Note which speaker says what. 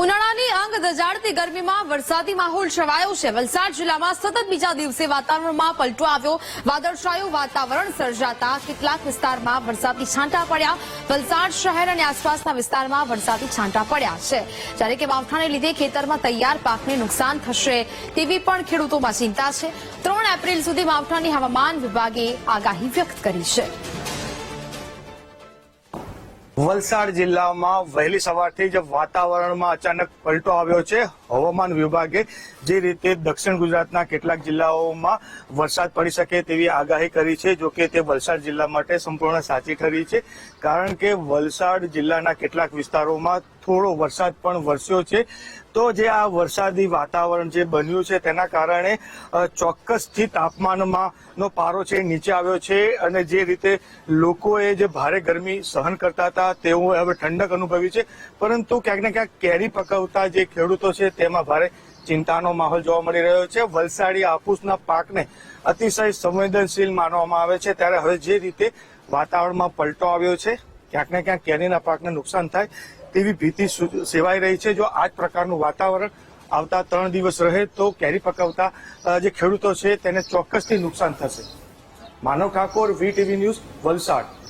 Speaker 1: ઉનાળાની અંગ દજાડતી ગરમીમાં વરસાદી માહોલ છવાયો છે. વલસાડ જિલ્લામાં સતત બીજા દિવસે વાતાવરણમાં પલટો આવ્યો. વાદળછાયું વાતાવરણ સર્જાતા કેટલાક વિસ્તારમાં વરસાદી છાંટા પડ્યા. વલસાડ શહેર અને આસપાસના વિસ્તારમાં વરસાદી છાંટા પડ્યા છે. જ્યારે કે માવઠાને લીધે ખેતરમાં તૈયાર પાકને નુકસાન થશે તેવી પણ ખેડૂતોમાં ચિંતા છે. ત્રણ એપ્રિલ સુધી માવઠાની હવામાન વિભાગે આગાહી વ્યક્ત કરી છે.
Speaker 2: વલસાડ જિલ્લામાં વહેલી સવારથી જ વાતાવરણમાં અચાનક પલટો આવ્યો છે. હવામાન વિભાગે જે રીતે દક્ષિણ ગુજરાતના કેટલાક જિલ્લાઓમાં વરસાદ પડી શકે તેવી આગાહી કરી છે, જો કે તે વલસાડ જિલ્લા માટે સંપૂર્ણ સાચી ઠરી છે, કારણ કે વલસાડ જિલ્લાના કેટલાક વિસ્તારોમાં થોડો વરસાદ પણ વરસ્યો છે. તો જે આ વરસાદી વાતાવરણ જે બન્યું છે તેના કારણે ચોક્કસથી તાપમાનમાં નો પારો છે નીચે આવ્યો છે અને જે રીતે લોકોએ જે ભારે ગરમી સહન કરતા હતા તેઓ હવે ઠંડક અનુભવી છે. પરંતુ ક્યાંક ને ક્યાંક કેરી પકવતા જે ખેડૂતો છે તેમાં ભારે ચિંતાનો માહોલ જોવા મળી રહ્યો છે. વલસાડી હાપુસના પાકને અતિશય સંવેદનશીલ માનવામાં આવે છે. ત્યારે હવે જે રીતે વાતાવરણમાં પલટો આવ્યો છે, ક્યાંક ને ક્યાંક કેરીના પાકને નુકસાન થાય તેવી ભીતિ સેવાઈ રહી છે. જો આ જ પ્રકારનું વાતાવરણ આવતા ત્રણ દિવસ રહે તો કેરી પકવતા જે ખેડૂતો છે તેને ચોક્કસથી નુકસાન થશે. Manav Thakor, V TV news, Valsad.